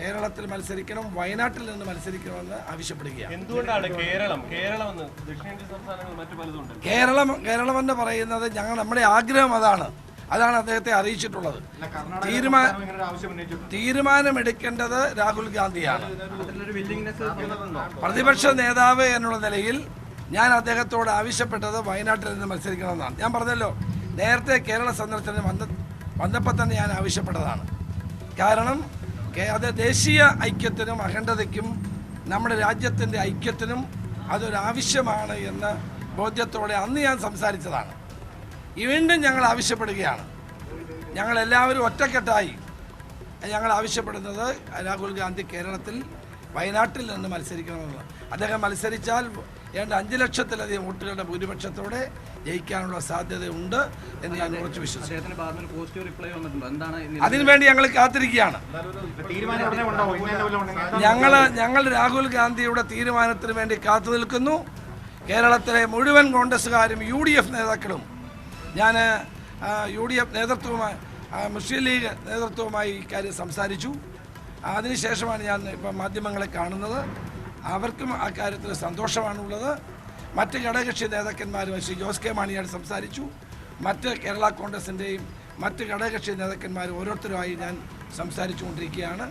കേരളത്തിൽ മത്സരിക്കണം വയനാട്ടിൽ നിന്ന് മത്സരിക്കണമെന്ന് ആവശ്യപ്പെടുകയാണ്. എന്തുകൊണ്ടാണ് കേരളം? കേരളം എന്ന് ദക്ഷിണേന്ത്യൻ സംസ്ഥാനങ്ങൾ മറ്റു പലതുണ്ട് കേരളം കേരളം എന്ന് പറയുന്നത് ഞങ്ങൾ നമ്മുടെ ആഗ്രഹം അതാണ്. അതാണ് അദ്ദേഹത്തെ അറിയിച്ചിട്ടുള്ളത്. തീരുമാനമെടുക്കേണ്ടത് രാഹുൽ ഗാന്ധിയാണ്. പ്രതിപക്ഷ നേതാവ് എന്നുള്ള നിലയിൽ ഞാൻ അദ്ദേഹത്തോട് ആവശ്യപ്പെട്ടത് വയനാട്ടിൽ നിന്ന് മത്സരിക്കണമെന്നാണ്. ഞാൻ പറഞ്ഞല്ലോ നേരത്തെ കേരള സന്ദർശനം വന്ന വന്നപ്പോൾ തന്നെ ഞാൻ ആവശ്യപ്പെട്ടതാണ്. കാരണം അത് ദേശീയ ഐക്യത്തിനും അഖണ്ഡതയ്ക്കും നമ്മുടെ രാജ്യത്തിന്റെ ഐക്യത്തിനും അതൊരാവശ്യമാണ് എന്ന് ബോധ്യത്തോടെ അന്ന് ഞാൻ സംസാരിച്ചതാണ്. വീണ്ടും ഞങ്ങൾ ആവശ്യപ്പെടുകയാണ്. ഞങ്ങളെല്ലാവരും ഒറ്റക്കെട്ടായി ഞങ്ങൾ ആവശ്യപ്പെടുന്നത് രാഹുൽ ഗാന്ധി കേരളത്തിൽ വയനാട്ടിൽ നിന്ന് മത്സരിക്കണമെന്നുള്ള അദ്ദേഹം മത്സരിച്ചാൽ ഏതാണ്ട് അഞ്ച് ലക്ഷത്തിലധികം വോട്ടുകളുടെ ഭൂരിപക്ഷത്തോടെ ജയിക്കാനുള്ള സാധ്യതയുണ്ട് എന്ന് ഞാൻ കുറച്ച് വിശ്വസിക്കുന്നു. അദ്ദേഹത്തിന്റെ പോസിറ്റീവ് റിപ്ലൈ വന്നിട്ടുണ്ടോ. എന്താണ് ഇനി അതിനുവേണ്ടി ഞങ്ങൾ കാത്തിരിക്കുകയാണ്. ഞങ്ങൾ ഞങ്ങൾ രാഹുൽ ഗാന്ധിയുടെ തീരുമാനത്തിന് വേണ്ടി കാത്തു നിൽക്കുന്നു. കേരളത്തിലെ മുഴുവൻ കോൺഗ്രസ്സുകാരും യു ഡി എഫ് നേതാക്കളും ഞാൻ യു ഡി എഫ് നേതൃത്വവുമായി മുസ്ലിം ലീഗ് നേതൃത്വവുമായി ഇക്കാര്യം സംസാരിച്ചു. അതിനുശേഷമാണ് ഞാൻ ഇപ്പം മാധ്യമങ്ങളെ കാണുന്നത്. അവർക്കും ആ കാര്യത്തിൽ സന്തോഷമാണുള്ളത്. മറ്റ് ഘടകകക്ഷി നേതാക്കന്മാരും ശ്രീ ജോസ് കെ മാണിയാണ് സംസാരിച്ചു. മറ്റ് കേരള കോൺഗ്രസിന്റെയും മറ്റ് ഘടകകക്ഷി നേതാക്കന്മാർ ഓരോരുത്തരുമായി ഞാൻ സംസാരിച്ചു കൊണ്ടിരിക്കുകയാണ്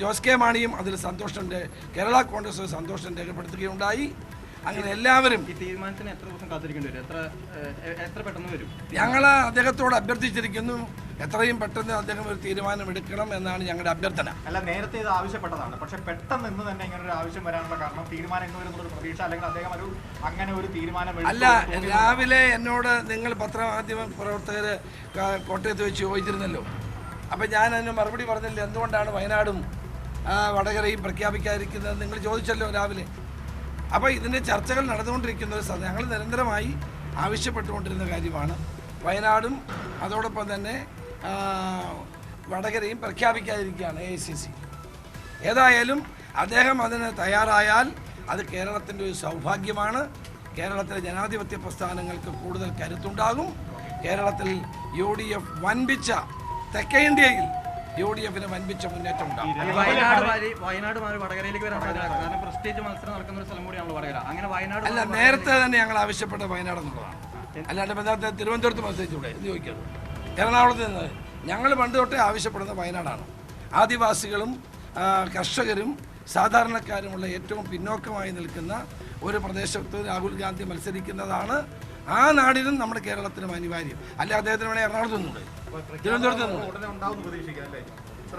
ജോസ് കെ മാണിയും അതിൽ സന്തോഷം കേരള കോൺഗ്രസ് സന്തോഷം രേഖപ്പെടുത്തുകയുണ്ടായി. അങ്ങനെ എല്ലാവരും. ഈ തീരുമാനത്തിന് എത്ര ദിവസം കാത്തിരിക്കേണ്ടി വരും? എത്ര എത്ര പെട്ടെന്ന് വരും? ഞങ്ങൾ അദ്ദേഹത്തോട് അഭ്യർത്ഥിച്ചിരിക്കുന്നു. എത്രയും പെട്ടെന്ന് അദ്ദേഹം ഒരു തീരുമാനം എടുക്കണം എന്നാണ് ഞങ്ങളുടെ അഭ്യർത്ഥന. അല്ല നേരത്തെ ഇത് ആവശ്യപ്പെട്ടതാണ്. പക്ഷെ പെട്ടെന്ന് ഇന്ന് തന്നെ ഇങ്ങനെ ഒരു ആവശ്യം വരാനുള്ള കാരണം തീരുമാനം ഇന്ന് വരുന്നൊരു പ്രതീക്ഷ അല്ലെങ്കിൽ അദ്ദേഹം ഒരു അങ്ങനെ ഒരു തീരുമാനം അല്ല രാവിലെ എന്നോട് നിങ്ങൾ പത്രമാധ്യമ പ്രവർത്തകർ കോട്ടയത്ത് വെച്ച് ചോദിച്ചിരുന്നല്ലോ. അപ്പം ഞാൻ അതിന് മറുപടി പറഞ്ഞില്ല. എന്തുകൊണ്ടാണ് വയനാടും വടകരയും പ്രഖ്യാപിക്കാതിരിക്കുന്നത്? നിങ്ങൾ ചോദിച്ചല്ലോ രാവിലെ. അപ്പോൾ ഇതിന്റെ ചർച്ചകൾ നടന്നുകൊണ്ടിരിക്കുന്ന ഒരു സ്ഥലം. ഞങ്ങൾ നിരന്തരമായി ആവശ്യപ്പെട്ടുകൊണ്ടിരുന്ന കാര്യമാണ്. വയനാടും അതോടൊപ്പം തന്നെ വടകരയും പ്രഖ്യാപിക്കാതിരിക്കുകയാണ് എ സി സി ഏതായാലും അദ്ദേഹം അതിന് തയ്യാറായാൽ അത് കേരളത്തിന്റെ ഒരു സൗഭാഗ്യമാണ്. കേരളത്തിലെ ജനാധിപത്യ പ്രസ്ഥാനങ്ങൾക്ക് കൂടുതൽ കരുത്തുണ്ടാകും. കേരളത്തിൽ യു ഡി എഫ് വൻപിച്ച തെക്കേ ഇന്ത്യയിൽ യു ഡി എഫിന് വൻപിച്ച മുന്നേറ്റം ഉണ്ടാകും. വയനാട് മാതിരി വയനാട് മാതിരി വടകരയിലേക്ക് വരാൻ കാരണം പ്രസ്റ്റേജ് മത്സരം നടക്കുന്ന ഒരു സ്ഥലം കൂടിയാണല്ലോ വടകര. അങ്ങനെ വയനാട് അല്ല നേരത്തെ തന്നെ ഞങ്ങൾ ആവശ്യപ്പെട്ട വയനാട് എന്നുള്ളതാണ്. അല്ലാണ്ട് ബന്ധത്തെ തിരുവനന്തപുരത്ത് മത്സരിച്ചൂടെ എന്ന് ചോദിക്കരുത്. എറണാകുളത്ത് നിന്ന് ഞങ്ങൾ പണ്ട് തൊട്ടേ ആവശ്യപ്പെടുന്ന വയനാടാണ്. ആദിവാസികളും കർഷകരും സാധാരണക്കാരുമുള്ള ഏറ്റവും പിന്നോക്കമായി നിൽക്കുന്ന ഒരു പ്രദേശത്ത് രാഹുൽ ഗാന്ധി മത്സരിക്കുന്നതാണ് ആ നാടിനും നമ്മുടെ കേരളത്തിനും അനിവാര്യം. അല്ല അദ്ദേഹത്തിന് വേണേൽ എറണാകുളത്ത് തിരുവനന്തപുരത്ത്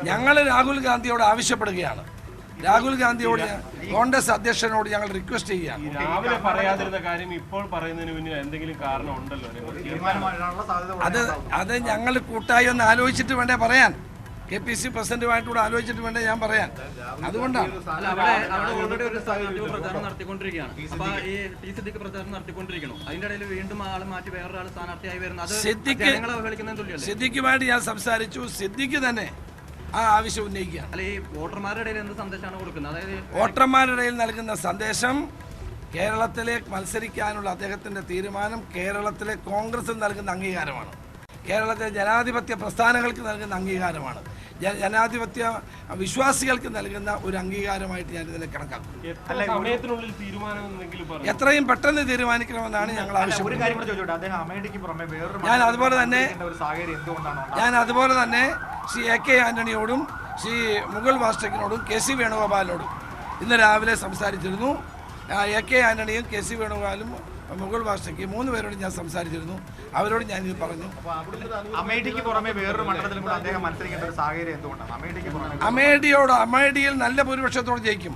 ഞങ്ങൾ രാഹുൽ ഗാന്ധിയോട് ആവശ്യപ്പെടുകയാണ്. രാഹുൽ ഗാന്ധിയോട് കോൺഗ്രസ് അധ്യക്ഷനോട് ഞങ്ങൾ റിക്വസ്റ്റ് ചെയ്യുകയാണ്. രാവിലെ പറയാതിരുന്ന കാര്യം ഇപ്പോൾ പറയുന്നതിന് എന്തെങ്കിലും കാരണം ഉണ്ടല്ലോ അത് അത് ഞങ്ങൾ കൂട്ടായി ഒന്ന് ആലോചിച്ചിട്ട് വേണ്ടേ പറയാൻ. കെ പി സി പ്രസിഡന്റുമായിട്ടൂടെ ആലോചിച്ചിട്ട് വേണ്ട ഞാൻ പറയാൻ? അതുകൊണ്ടാണ്. സിദ്ദിഖുമായിട്ട് ഞാൻ സംസാരിച്ചു. സിദ്ദിഖ് തന്നെ ആ ആവശ്യം ഉന്നയിക്കുകയാണ്. അല്ല ഈ വോട്ടർമാരുടെ ഇടയിൽ എന്ത് സന്ദേശമാണ് കൊടുക്കുന്നത്? അതായത് വോട്ടർമാരുടെ ഇടയിൽ നൽകുന്ന സന്ദേശം കേരളത്തിലെ മത്സരിക്കാനുള്ള അദ്ദേഹത്തിന്റെ തീരുമാനം കേരളത്തിലെ കോൺഗ്രസ് നൽകുന്ന അംഗീകാരമാണ്. കേരളത്തിലെ ജനാധിപത്യ പ്രസ്ഥാനങ്ങൾക്ക് നൽകുന്ന അംഗീകാരമാണ്. ജനാധിപത്യ വിശ്വാസികൾക്ക് നൽകുന്ന ഒരു അംഗീകാരമായിട്ട് ഞാൻ ഇതിനെ കണക്കാക്കും എത്രയും പെട്ടെന്ന് തീരുമാനിക്കണമെന്നാണ് ഞങ്ങൾ ആവശ്യപ്പെടുന്നത്. ഞാൻ അതുപോലെ തന്നെ ഒരു സാഹചര്യം എന്തുകൊണ്ടാണ് ഞാൻ അതുപോലെ തന്നെ ശ്രീ എ കെ ആന്റണിയോടും ശ്രീ മുഗൾ വാസ്റ്റക്കിനോടും കെ സി വേണുഗോപാലിനോടും ഇന്ന് രാവിലെ സംസാരിച്ചിരുന്നു. എ കെ ആന്റണിയും കെ സി വേണുഗോപാലും മുഗൾ ഭാഷയ്ക്ക് മൂന്ന് പേരോട് ഞാൻ സംസാരിച്ചിരുന്നു. അവരോട് ഞാൻ ഇത് പറഞ്ഞു അമേഠിക്ക് പുറമെ വേറൊരു മണ്ഡലത്തിലും കൂടെ അദ്ദേഹം മത്സരിക്കേണ്ട ഒരു സാഹചര്യം എന്തുകൊണ്ടാണ്? അമേഠിക്ക് പുറമെ അമേഠിയോട് അമേഠിയിൽ നല്ല ഭൂരിപക്ഷത്തോട് ജയിക്കും.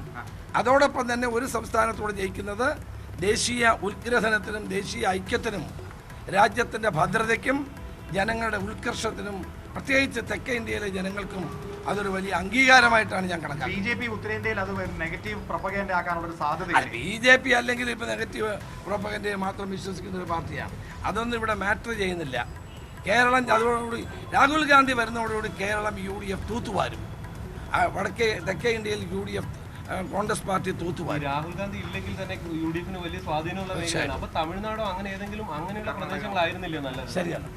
അതോടൊപ്പം തന്നെ ഒരു സംസ്ഥാനത്തോട് ജയിക്കുന്നത് ദേശീയ ഉത്ഗ്രഥനത്തിനും ദേശീയ ഐക്യത്തിനും രാജ്യത്തിന്റെ ഭദ്രതയ്ക്കും ജനങ്ങളുടെ ഉത്കർഷത്തിനും പ്രത്യേകിച്ച് തെക്കേ ഇന്ത്യയിലെ ജനങ്ങൾക്കും അതൊരു വലിയ അംഗീകാരമായിട്ടാണ് ഞാൻ കണക്കാക്കുന്നത്. ബി ജെ പി ഉത്തരേന്ത്യയിൽ അത് നെഗറ്റീവ് പ്രൊപ്പഗൻഡ ആക്കാനുള്ള ഒരു സാധ്യത ബി ജെ പി അല്ലെങ്കിൽ ഇപ്പോൾ നെഗറ്റീവ് പ്രൊപ്പഗൻഡയെ മാത്രം വിശ്വസിക്കുന്ന ഒരു പാർട്ടിയാണ്. അതൊന്നും ഇവിടെ മാറ്റർ ചെയ്യുന്നില്ല. കേരളം അതോടുകൂടി രാഹുൽ ഗാന്ധി വരുന്നതോടുകൂടി കേരളം യു ഡി എഫ് തൂത്തുവാരും. വടക്കേ തെക്കേ ഇന്ത്യയിൽ U D F Congress party തൂത്തുവാരും. Rahul Gandhi ഇല്ലെങ്കിൽ തന്നെ യു ഡി എഫിന് വലിയ സ്വാധീനമുള്ള അപ്പൊ തമിഴ്നാടോ അങ്ങനെ ഏതെങ്കിലും അങ്ങനെയുള്ള പ്രദേശങ്ങളായിരുന്നില്ല നല്ലത്? ശരിയാണ്.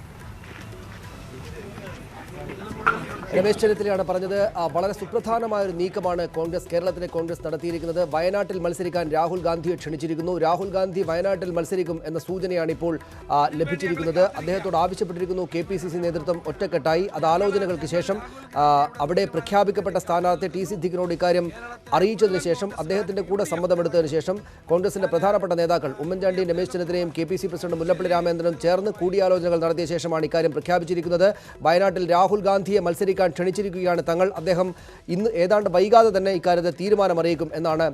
രമേശ് ചെന്നിത്തലയാണ് പറഞ്ഞത്. വളരെ സുപ്രധാനമായ ഒരു നീക്കമാണ് കോൺഗ്രസ് കേരളത്തിലെ കോൺഗ്രസ് നടത്തിയിരിക്കുന്നത്. വയനാട്ടിൽ മത്സരിക്കാൻ രാഹുൽ ഗാന്ധിയെ ക്ഷണിച്ചിരിക്കുന്നു. രാഹുൽ ഗാന്ധി വയനാട്ടിൽ മത്സരിക്കും എന്ന സൂചനയാണ് ഇപ്പോൾ ലഭിച്ചിരിക്കുന്നത്. അദ്ദേഹത്തോട് ആവശ്യപ്പെട്ടിരിക്കുന്നു കെ നേതൃത്വം ഒറ്റക്കെട്ടായി. അത് ആലോചനകൾക്ക് ശേഷം അവിടെ പ്രഖ്യാപിക്കപ്പെട്ട സ്ഥാനാർത്ഥി ടി സിദ്ദിഖിനോട് ഇക്കാര്യം അറിയിച്ചതിന് ശേഷം അദ്ദേഹത്തിന്റെ കൂടെ സമ്മതമെടുത്തതിന് ശേഷം കോൺഗ്രസിന്റെ പ്രധാനപ്പെട്ട നേതാക്കൾ ഉമ്മൻചാണ്ടി രമേശ് ചെന്നിത്തലയും കെ പ്രസിഡന്റ് മുല്ലപ്പള്ളി രാമചന്ദ്രനും ചേർന്ന് കൂടിയാലോചനകൾ നടത്തിയ ശേഷമാണ് ഇക്കാര്യം പ്രഖ്യാപിച്ചിരിക്കുന്നത്. വയനാട്ടിൽ രാഹുൽ ഗാന്ധിയെ മത്സരിക്കാൻ ക്ഷണിച്ചിരിക്കുകയാണ് തങ്ങൾ. അദ്ദേഹം ഇന്ന് ഏതാണ്ട് വൈകാതെ തന്നെ ഇക്കാര്യത്തിൽ തീരുമാനം അറിയിക്കും എന്നാണ്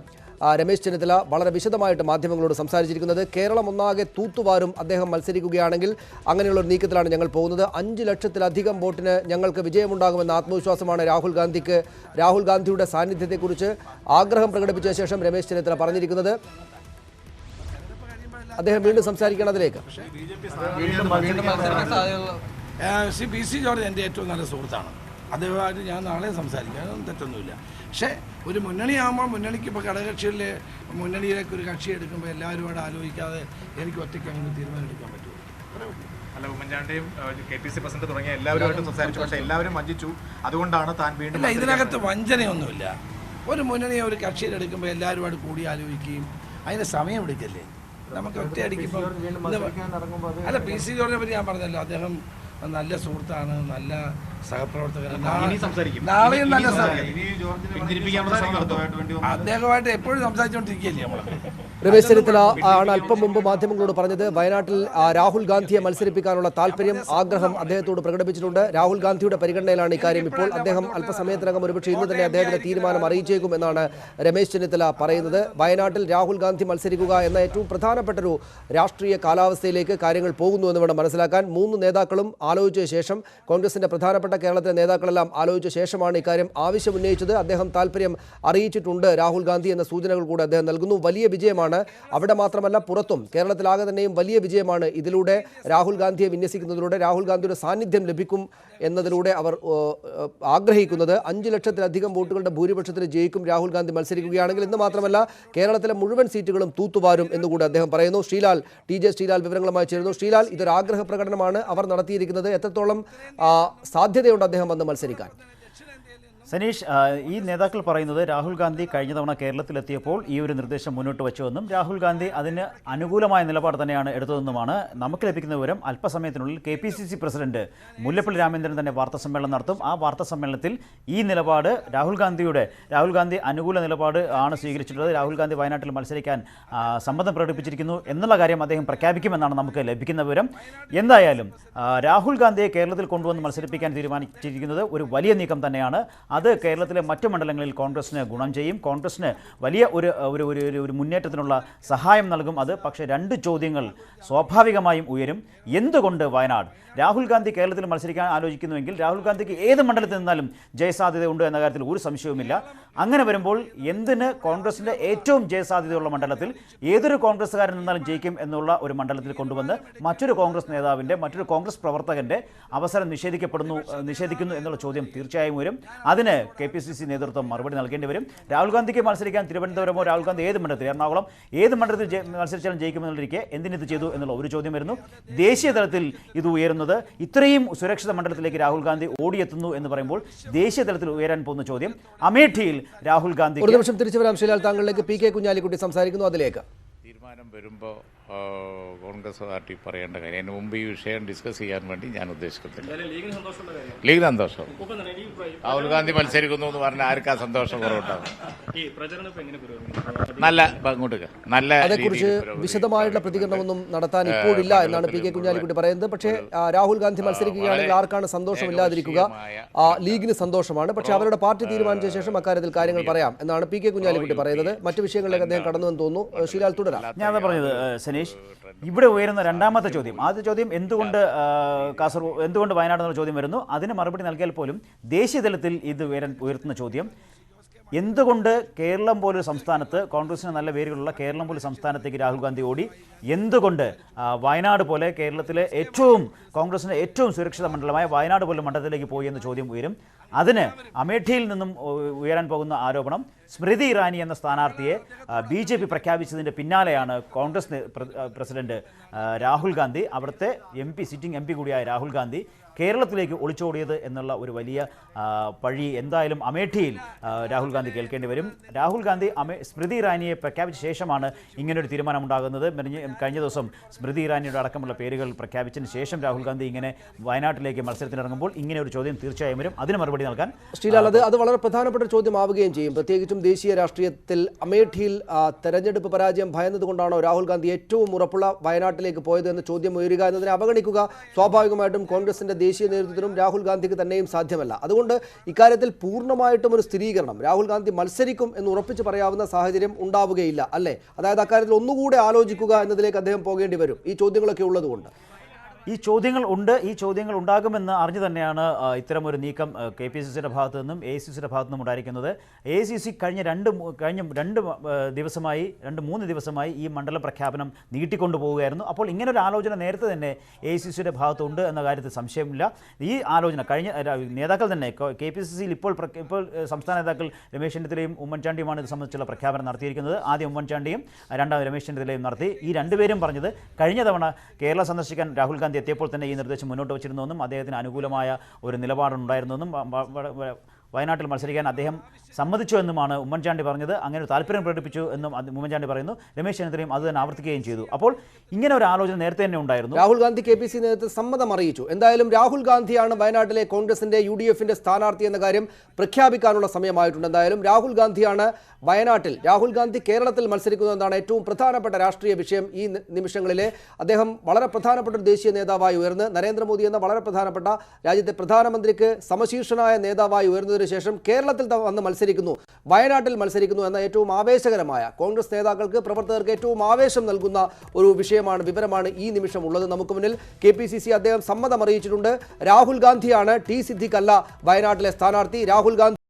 രമേശ് ചെന്നിത്തല വളരെ വിശദമായിട്ട് മാധ്യമങ്ങളോട് സംസാരിച്ചിരിക്കുന്നത്. കേരളം ഒന്നാകെ തൂത്തുവാരും അദ്ദേഹം മത്സരിക്കുകയാണെങ്കിൽ അങ്ങനെയുള്ള ഒരു നീക്കത്തിലാണ് ഞങ്ങൾ പോകുന്നത്. അഞ്ച് ലക്ഷത്തിലധികം വോട്ടിന് ഞങ്ങൾക്ക് വിജയമുണ്ടാകുമെന്ന ആത്മവിശ്വാസമാണ് രാഹുൽ ഗാന്ധിക്ക്. രാഹുൽ ഗാന്ധിയുടെ സാന്നിധ്യത്തെക്കുറിച്ച് ആഗ്രഹം പ്രകടിപ്പിച്ച ശേഷം രമേശ് ചെന്നിത്തല പറഞ്ഞിരിക്കുന്നത്. അദ്ദേഹം വീണ്ടും സംസാരിക്കണം അതിലേക്ക്. ശ്രീ പി സി ജോർജ് എന്റെ ഏറ്റവും നല്ല സുഹൃത്താണ്. അദ്ദേഹമായിട്ട് ഞാൻ നാളെ സംസാരിക്കാനൊന്നും തെറ്റൊന്നുമില്ല. പക്ഷേ ഒരു മുന്നണിയാകുമ്പോൾ മുന്നണിക്ക് ഇപ്പോൾ ഘടകക്ഷികളിലെ മുന്നണിയിലേക്ക് ഒരു കക്ഷി എടുക്കുമ്പോൾ എല്ലാവരുമായിട്ട് ആലോചിക്കാതെ എനിക്ക് ഒറ്റയ്ക്ക് അങ്ങനെ തീരുമാനം എടുക്കാൻ പറ്റുമോ. അല്ല ഉമ്മൻചാണ്ടിയും കെ പി സി പ്രസിഡന്റ് തുടങ്ങിയ എല്ലാവരുമായിട്ടും സംസാരിച്ചു. പക്ഷേ എല്ലാവരും വഞ്ചിച്ചു. അതുകൊണ്ടാണ് താൻ വീണ്ടും ഇതിനകത്ത് വഞ്ചനയൊന്നുമില്ല. ഒരു മുന്നണിയെ ഒരു കക്ഷിയിലെടുക്കുമ്പോൾ എല്ലാവരുമായിട്ട് കൂടി ആലോചിക്കുകയും അതിന് സമയം എടുക്കല്ലേ? നമുക്ക് ഒറ്റയടിക്കുമ്പോൾ അല്ല പി സി ജോർജിനെ പറ്റി ഞാൻ പറഞ്ഞല്ലോ. അദ്ദേഹം നല്ല സുഹൃത്താണ് നല്ല സഹപ്രവർത്തകനാണ്. നാളെയും നല്ല അദ്ദേഹമായിട്ട് എപ്പോഴും സംസാരിച്ചുകൊണ്ടിരിക്കുകയല്ലേ നമ്മൾ രമേശ് ചെന്നിത്തല ആണ് അല്പം മുമ്പ് മാധ്യമങ്ങളോട് പറഞ്ഞത്. വയനാട്ടിൽ രാഹുൽ ഗാന്ധിയെ മത്സരിപ്പിക്കാനുള്ള താല്പര്യം ആഗ്രഹം അദ്ദേഹത്തോട് പ്രകടിപ്പിച്ചിട്ടുണ്ട്. രാഹുൽ ഗാന്ധിയുടെ പരിഗണനയിലാണ് ഇക്കാര്യം. ഇപ്പോൾ അദ്ദേഹം അല്പസമയത്തിനകം ഒരുപക്ഷെ ഇന്ന് തന്നെ അദ്ദേഹത്തിന്റെ തീരുമാനം അറിയിച്ചേക്കും എന്നാണ് രമേശ് ചെന്നിത്തല പറയുന്നത്. വയനാട്ടിൽ രാഹുൽ ഗാന്ധി മത്സരിക്കുക എന്ന ഏറ്റവും പ്രധാനപ്പെട്ട ഒരു രാഷ്ട്രീയ കാലാവസ്ഥയിലേക്ക് കാര്യങ്ങൾ പോകുന്നു എന്ന് വേണം മനസ്സിലാക്കാൻ. മൂന്ന് നേതാക്കളും ആലോചിച്ച ശേഷം കോൺഗ്രസിന്റെ പ്രധാനപ്പെട്ട കേരളത്തിലെ നേതാക്കളെല്ലാം ആലോചിച്ച ശേഷമാണ് ഇക്കാര്യം ആവശ്യം ഉന്നയിച്ചത് അദ്ദേഹം താല്പര്യം അറിയിച്ചിട്ടുണ്ട്. രാഹുൽ ഗാന്ധി എന്ന സൂചനകൾ കൂടെ അദ്ദേഹം നൽകുന്നു. വലിയ വിജയമാണ് അവിടെ മാത്രമല്ല പുറത്തും കേരളത്തിലാകെ തന്നെയും വലിയ വിജയമാണ് ഇതിലൂടെ രാഹുൽ ഗാന്ധിയെ വിന്യസിക്കുന്നതിലൂടെ രാഹുൽ ഗാന്ധിയുടെ സാന്നിധ്യം ലഭിക്കും എന്നതിലൂടെ അവർ ആഗ്രഹിക്കുന്നത്. അഞ്ച് ലക്ഷത്തിലധികം വോട്ടുകളുടെ ഭൂരിപക്ഷത്തിൽ ജയിക്കും രാഹുൽ ഗാന്ധി മത്സരിക്കുകയാണെങ്കിൽ. എന്ന് മാത്രമല്ല കേരളത്തിലെ മുഴുവൻ സീറ്റുകളും തൂത്തുവാരും എന്നുകൂടി അദ്ദേഹം പറയുന്നു. ശ്രീലാൽ ടി ജെ ശ്രീലാൽ വിവരങ്ങളുമായി ചേരുന്നു. ശ്രീലാൽ ഇതൊരു ആഗ്രഹ പ്രകടനമാണ് അവർ നടത്തിയിരിക്കുന്നത്. എത്രത്തോളം സാധ്യതയുണ്ട് അദ്ദേഹം വന്ന് മത്സരിക്കാൻ? സനീഷ് ഈ നേതാക്കൾ പറയുന്നത് രാഹുൽ ഗാന്ധി കഴിഞ്ഞ തവണ കേരളത്തിലെത്തിയപ്പോൾ ഈ ഒരു നിർദ്ദേശം മുന്നോട്ട് വെച്ചുവെന്നും രാഹുൽ ഗാന്ധി അതിന് അനുകൂലമായ നിലപാട് തന്നെയാണ് എടുത്തതെന്നുമാണ് നമുക്ക് ലഭിക്കുന്ന വിവരം. അല്പസമയത്തിനുള്ളിൽ K P C C president Mullappally Ramachandran തന്നെ വാർത്താ സമ്മേളനം നടത്തും. ആ വാർത്താ സമ്മേളനത്തിൽ ഈ നിലപാട് രാഹുൽ ഗാന്ധിയുടെ രാഹുൽ ഗാന്ധി അനുകൂല നിലപാട് ആണ് സ്വീകരിച്ചിട്ടുള്ളത്. രാഹുൽ ഗാന്ധി വയനാട്ടിൽ മത്സരിക്കാൻ സമ്മതം പ്രകടിപ്പിച്ചിരിക്കുന്നു എന്നുള്ള കാര്യം അദ്ദേഹം പ്രഖ്യാപിക്കുമെന്നാണ് നമുക്ക് ലഭിക്കുന്ന വിവരം. എന്തായാലും രാഹുൽ ഗാന്ധിയെ കേരളത്തിൽ കൊണ്ടുവന്ന് മത്സരിപ്പിക്കാൻ തീരുമാനിച്ചിരിക്കുന്നത് ഒരു വലിയ നീക്കം തന്നെയാണ്. അത് കേരളത്തിലെ മറ്റ് മണ്ഡലങ്ങളിൽ കോൺഗ്രസിന് ഗുണം ചെയ്യും. കോൺഗ്രസിന് വലിയ ഒരു ഒരു ഒരു മുന്നേറ്റത്തിനുള്ള സഹായം നൽകും അത്. പക്ഷേ രണ്ട് ചോദ്യങ്ങൾ സ്വാഭാവികമായും ഉയരും. എന്തുകൊണ്ട് വയനാട്? രാഹുൽ ഗാന്ധി കേരളത്തിൽ മത്സരിക്കാൻ ആലോചിക്കുന്നുവെങ്കിൽ രാഹുൽ ഗാന്ധിക്ക് ഏത് മണ്ഡലത്തിൽ നിന്നാലും ജയസാധ്യതയുണ്ട് എന്ന കാര്യത്തിൽ ഒരു സംശയവുമില്ല. അങ്ങനെ വരുമ്പോൾ എന്തിന് കോൺഗ്രസിന്റെ ഏറ്റവും ജയസാധ്യതയുള്ള മണ്ഡലത്തിൽ ഏതൊരു കോൺഗ്രസ്സുകാരൻ നിന്നാലും ജയിക്കും എന്നുള്ള ഒരു മണ്ഡലത്തിൽ കൊണ്ടുവന്ന് മറ്റൊരു കോൺഗ്രസ് നേതാവിന്റെ മറ്റൊരു കോൺഗ്രസ് പ്രവർത്തകന്റെ അവസരം നിഷേധിക്കപ്പെടുന്നു നിഷേധിക്കുന്നു എന്നുള്ള ചോദ്യം തീർച്ചയായും വരും അതിന് കെ പി സി സി നേതൃത്വം മറുപടി നൽകേണ്ടി വരും. രാഹുൽ ഗാന്ധിക്ക് മത്സരിക്കാൻ തിരുവനന്തപുരമോ രാഹുൽ ഗാന്ധി ഏത് മണ്ഡലത്തിൽ? എറണാകുളം ഏത് മണ്ഡലത്തിൽ മത്സരിച്ചാലും ജയിക്കുമെന്നുള്ളിരിക്കെ എന്തിനിത് ചെയ്തു എന്നുള്ള ഒരു ചോദ്യം വരുന്നു. ദേശീയ തലത്തിൽ ഇത് ഉയരുന്നത് ഇത്രയും സുരക്ഷിത മണ്ഡലത്തിലേക്ക് രാഹുൽ ഗാന്ധി ഓടിയെത്തുന്നു എന്ന് പറയുമ്പോൾ ദേശീയ തലത്തിൽ ഉയരാൻ പോകുന്ന ചോദ്യം അമേഠിയിൽ രാഹുൽ ഗാന്ധി ഒരു നിമിഷം തിരിച്ചു വരാം ശ്രീലാൽ താങ്കളിലേക്ക് പി കെ കുഞ്ഞാലിക്കുട്ടി സംസാരിക്കുന്നു. അതിലേക്ക്. തീരുമാനം വരുമ്പോൾ കോൺഗ്രസ് പാർട്ടി പറയേണ്ട കാര്യം. അതിന് മുമ്പ് ഈ വിഷയം ഡിസ്കസ് ചെയ്യാൻ വേണ്ടി ഞാൻ ഉദ്ദേശിക്കുന്നില്ല ലീഗ് സന്തോഷം. രാഹുൽ ഗാന്ധി മത്സരിക്കുന്നു എന്ന് പറഞ്ഞാൽ ആർക്കാ സന്തോഷം കുറവുണ്ടാവും? നല്ല അങ്ങോട്ട്. നല്ല അതേക്കുറിച്ച്. വിശദമായിട്ടുള്ള പ്രതികരണമൊന്നും നടത്താൻ ഇപ്പോഴില്ല എന്നാണ് പി കെ കുഞ്ഞാലിക്കുട്ടി പറയുന്നത്. പക്ഷേ രാഹുൽ ഗാന്ധി മത്സരിക്കുകയാണെങ്കിൽ ആർക്കാണ് സന്തോഷമില്ലാതിരിക്കുക? ആ, ലീഗിന് സന്തോഷമാണ്. പക്ഷേ അവരുടെ പാർട്ടി തീരുമാനിച്ച ശേഷം അക്കാര്യത്തിൽ കാര്യങ്ങൾ പറയാം എന്നാണ് പി കെ കുഞ്ഞാലിക്കുട്ടി പറയുന്നത്. മറ്റു വിഷയങ്ങളിലേക്ക് അദ്ദേഹം കടന്നു എന്ന് തോന്നുന്നു. ശ്രീലാൽ തുടരാം. ഞാൻ പറഞ്ഞത് ഏഹ്, ഇവിടെ ഉയരുന്ന രണ്ടാമത്തെ ചോദ്യം. ആദ്യ ചോദ്യം എന്തുകൊണ്ട് കാസർഗോഡ് എന്തുകൊണ്ട് വയനാട് എന്നുള്ള ചോദ്യം വരുന്നു? അതിന് മറുപടി നൽകിയാൽ പോലും ദേശീയതലത്തിൽ ഇത് ഉയരാൻ ഉയർത്തുന്ന ചോദ്യം. എന്തുകൊണ്ട് കേരളം പോലൊരു സംസ്ഥാനത്ത് കോൺഗ്രസിന് നല്ല പേരുകളുള്ള കേരളം പോലെ സംസ്ഥാനത്തേക്ക് രാഹുൽ ഗാന്ധി ഓടി? എന്തുകൊണ്ട് വയനാട് പോലെ കേരളത്തിലെ ഏറ്റവും കോൺഗ്രസിന്റെ ഏറ്റവും സുരക്ഷിത മണ്ഡലമായ വയനാട് പോലെ മണ്ഡലത്തിലേക്ക് പോയി എന്ന ചോദ്യം ഉയരും. അതിന് അമേഠിയിൽ നിന്നും ഉയരാൻ പോകുന്ന ആരോപണം സ്മൃതി ഇറാനി എന്ന സ്ഥാനാർത്ഥിയെ ബി ജെ പി പ്രഖ്യാപിച്ചതിന്റെ പിന്നാലെയാണ് കോൺഗ്രസ് പ്രസിഡന്റ് രാഹുൽ ഗാന്ധി. അവിടുത്തെ M P sitting M P കൂടിയായ രാഹുൽ ഗാന്ധി കേരളത്തിലേക്ക് ഒളിച്ചോടിയത് എന്നുള്ള ഒരു വലിയ പഴി എന്തായാലും അമേഠിയിൽ രാഹുൽ ഗാന്ധി കേൾക്കേണ്ടി വരും. രാഹുൽ ഗാന്ധി അമേ സ്മൃതി ഇറാനിയെ പ്രഖ്യാപിച്ച ശേഷമാണ് ഇങ്ങനൊരു തീരുമാനമുണ്ടാകുന്നത്. കഴിഞ്ഞ ദിവസം സ്മൃതി ഇറാനിയുടെ അടക്കമുള്ള പേരുകൾ പ്രഖ്യാപിച്ചതിന് ശേഷം രാഹുൽ ഗാന്ധി ഇങ്ങനെ വയനാട്ടിലേക്ക് മത്സരത്തിനിറങ്ങുമ്പോൾ ഇങ്ങനെ ഒരു ചോദ്യം തീർച്ചയായും വരും. അതിന് മറുപടി നൽകാൻ ശ്രീലാൽ അത് അത് വളരെ പ്രധാനപ്പെട്ട ചോദ്യമാവുകയും ചെയ്യും. പ്രത്യേകിച്ചും ദേശീയ രാഷ്ട്രീയത്തിൽ അമേഠിയിൽ തെരഞ്ഞെടുപ്പ് പരാജയം ഭയന്നതുകൊണ്ടാണോ രാഹുൽ ഗാന്ധി ഏറ്റവും ഉറപ്പുള്ള വയനാട്ടിലേക്ക് പോയത് എന്ന ചോദ്യം ഉയരുക എന്നതിനെ അവഗണിക്കുക. സ്വാഭാവികമായിട്ടും കോൺഗ്രസിന്റെ ദേശീയ നേതൃത്വത്തിനും രാഹുൽ ഗാന്ധിക്ക് തന്നെയും സാധ്യമല്ല. അതുകൊണ്ട് ഇക്കാര്യത്തിൽ പൂർണമായിട്ടും ഒരു സ്ഥിരീകരണം. രാഹുൽ ഗാന്ധി മത്സരിക്കും എന്ന് ഉറപ്പിച്ച് പറയാവുന്ന സാഹചര്യം ഉണ്ടാവുകയില്ല അല്ലേ? അതായത് അക്കാര്യത്തിൽ ഒന്നുകൂടെ ആലോചിക്കുക എന്നതിലേക്ക് അദ്ദേഹം പോകേണ്ടി വരും. ഈ ചോദ്യങ്ങളൊക്കെ ഉള്ളതുകൊണ്ട്. ഈ ചോദ്യങ്ങൾ ഉണ്ട് ഈ ചോദ്യങ്ങൾ ഉണ്ടാകുമെന്ന് അറിഞ്ഞു തന്നെയാണ് ഇത്തരം ഒരു നീക്കം കെ പി സി സിയുടെ ഭാഗത്തു നിന്നും എ സി സിയുടെ ഭാഗത്തു നിന്നും ഉണ്ടായിരിക്കുന്നത്. എ സി സി കഴിഞ്ഞ രണ്ട് കഴിഞ്ഞ രണ്ട് ദിവസമായി രണ്ട് മൂന്ന് ദിവസമായി ഈ മണ്ഡല പ്രഖ്യാപനം നീട്ടിക്കൊണ്ടു പോവുകയായിരുന്നു അപ്പോൾ ഇങ്ങനെ ഒരു ആലോചന നേരത്തെ തന്നെ എ സി സിയുടെ ഭാഗത്തുണ്ട് എന്ന കാര്യത്തിൽ സംശയമില്ല. ഈ ആലോചന കഴിഞ്ഞ നേതാക്കൾ തന്നെ കെ പി സി സിയിൽ ഇപ്പോൾ ഇപ്പോൾ സംസ്ഥാന നേതാക്കൾ രമേശ് ചെന്നിത്തലയും ഉമ്മൻചാണ്ടിയുമാണ് ഇത് സംബന്ധിച്ചുള്ള പ്രഖ്യാപനം നടത്തിയിരിക്കുന്നത്. ആദ്യം ഉമ്മൻചാണ്ടിയും രണ്ടാമത് രമേശ് ചെന്നിത്തലയും നടത്തി. ഈ രണ്ടുപേരും പറഞ്ഞത് കഴിഞ്ഞ തവണ കേരള സന്ദർശിക്കാൻ രാഹുൽ ഗാന്ധി എത്തിയപ്പോൾ തന്നെ ഈ നിർദ്ദേശം മുന്നോട്ട് വച്ചിരുന്നുവെന്നും അദ്ദേഹത്തിന് അനുകൂലമായ ഒരു വ- വയനാട്ടിൽ മത്സരിക്കാൻ അദ്ദേഹം സമ്മതിച്ചു എന്നുമാണ് ഉമ്മൻചാണ്ടി പറഞ്ഞത്. അങ്ങനെ ഒരു താല്പര്യം പ്രകടിപ്പിച്ചു എന്നും ഉമ്മൻചാണ്ടി പറയുന്നു. രമേശ് ചെന്നിത്തലയും അത് തന്നെ ആവർത്തിക്കുകയും ചെയ്തു. അപ്പോൾ ഇങ്ങനെ ഒരു ആലോചന നേരത്തെ തന്നെ ഉണ്ടായിരുന്നു. Rahul Gandhi K P C സമ്മതം അറിയിച്ചു. എന്തായാലും രാഹുൽ ഗാന്ധിയാണ് വയനാട്ടിലെ കോൺഗ്രസിന്റെ യു ഡി എഫിന്റെ സ്ഥാനാർത്ഥി എന്ന കാര്യം പ്രഖ്യാപിക്കാനുള്ള സമയമായിട്ടുണ്ട്. എന്തായാലും രാഹുൽ ഗാന്ധിയാണ് വയനാട്ടിൽ രാഹുൽ ഗാന്ധി കേരളത്തിൽ മത്സരിക്കുന്നതെന്നാണ് ഏറ്റവും പ്രധാനപ്പെട്ട രാഷ്ട്രീയ വിഷയം ഈ നിമിഷങ്ങളിലെ. അദ്ദേഹം വളരെ പ്രധാനപ്പെട്ട ഒരു ദേശീയ നേതാവായി ഉയർന്ന് നരേന്ദ്രമോദി എന്ന വളരെ പ്രധാനപ്പെട്ട രാജ്യത്തെ പ്രധാനമന്ത്രിക്ക് സമശീർഷനായ നേതാവായി ഉയർന്നതിനു ശേഷം കേരളത്തിൽ വന്ന് മത്സരിക്കുന്നു. വയനാട്ടിൽ മത്സരിക്കുന്നു എന്ന ഏറ്റവും ആവേശകരമായ കോൺഗ്രസ് നേതാക്കൾക്ക് പ്രവർത്തകർക്ക് ഏറ്റവും ആവേശം നൽകുന്ന ഒരു വിഷയമാണ് വിവരമാണ് ഈ നിമിഷം ഉള്ളത്. നമുക്ക് മുന്നിൽ കെ അദ്ദേഹം സമ്മതം അറിയിച്ചിട്ടുണ്ട്. രാഹുൽ ഗാന്ധിയാണ് ടി സിദ്ദിഖ് അല്ല വയനാട്ടിലെ സ്ഥാനാർത്ഥി. രാഹുൽ ഗാന്ധി